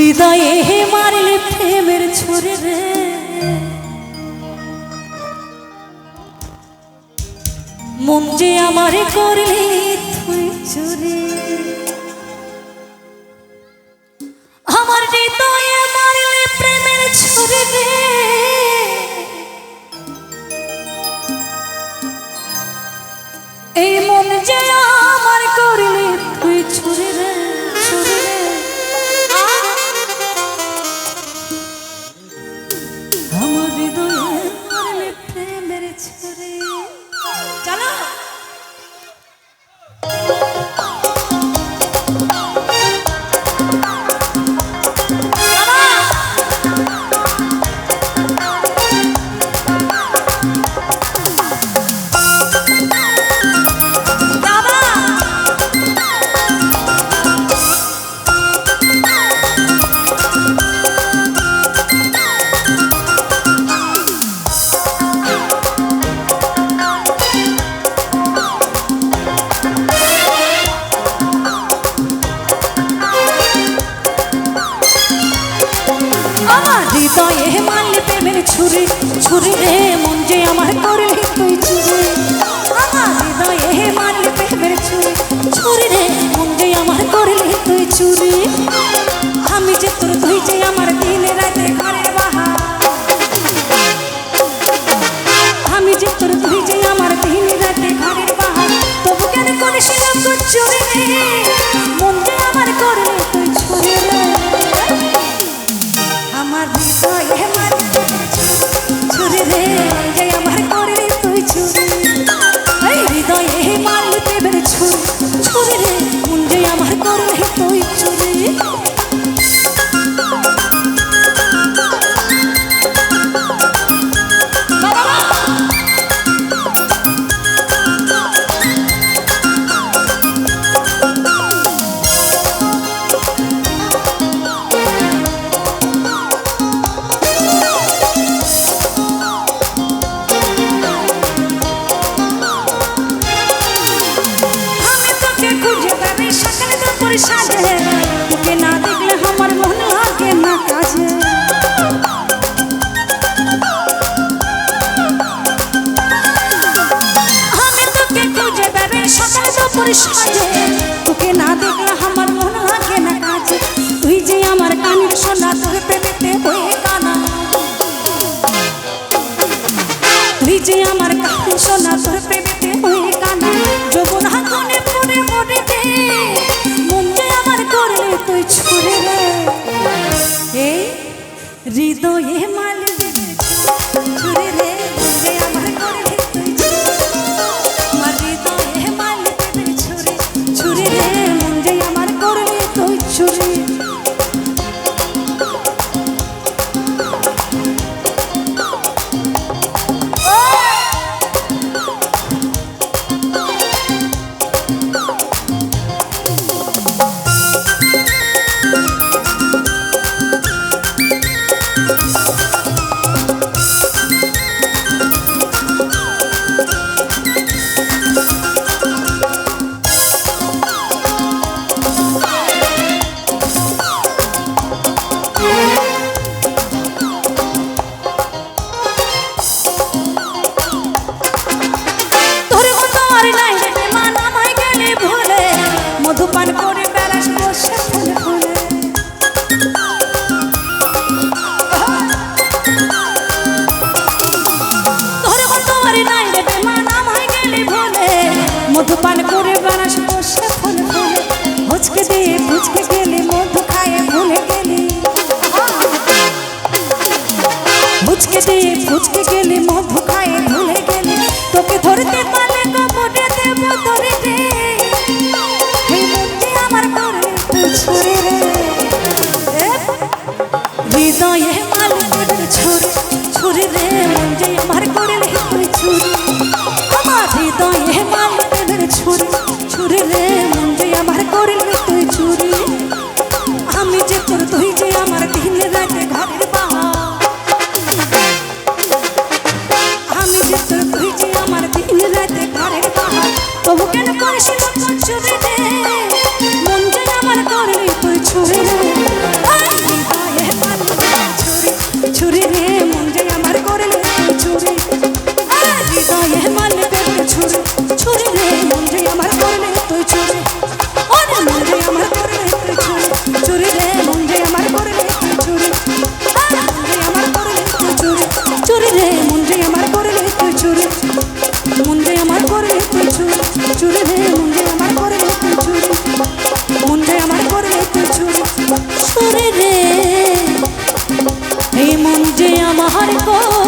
হৃদয়ে মারলে প্রেমের ছুরি রে। মন যে আমার করলে তুই চুরি। আমার হৃদয়ে মারলে প্রেমের ছুরি রে। এই মন যে ছুরি রে, মন যে আমার করলে তুই চুরি, আমার হৃদয়ে মারলে প্রেমের ছুরি ছুরি রে, মন যে আমার করলে তুই চুরি। আমি যে তোর তুই যে আমার দিনে রাতে ঘরের বাহার। আমি যে তোর তুই যে আমার দিন রাতে ঘরের বাহার। তবু কেন করেছিলাম চুরি রে? দুপুর সাজে। তোকে না দেখলে আমার মন লাগে না কাজে। আমি তোকে খুঁজে বেড়াই সকালে দুপুর সাজে। তোকে না দেখলে আমার মন লাগে না কাজে। তুই যে আমার কানের সোনা তোর প্রেমেতে হয়ে কানা তুই যে আমার কাছে সোনা তোর প্রেমেতে হৃদয়ে মারলে कुछ के ছুড়ে রে। এই মন যে আমার করলে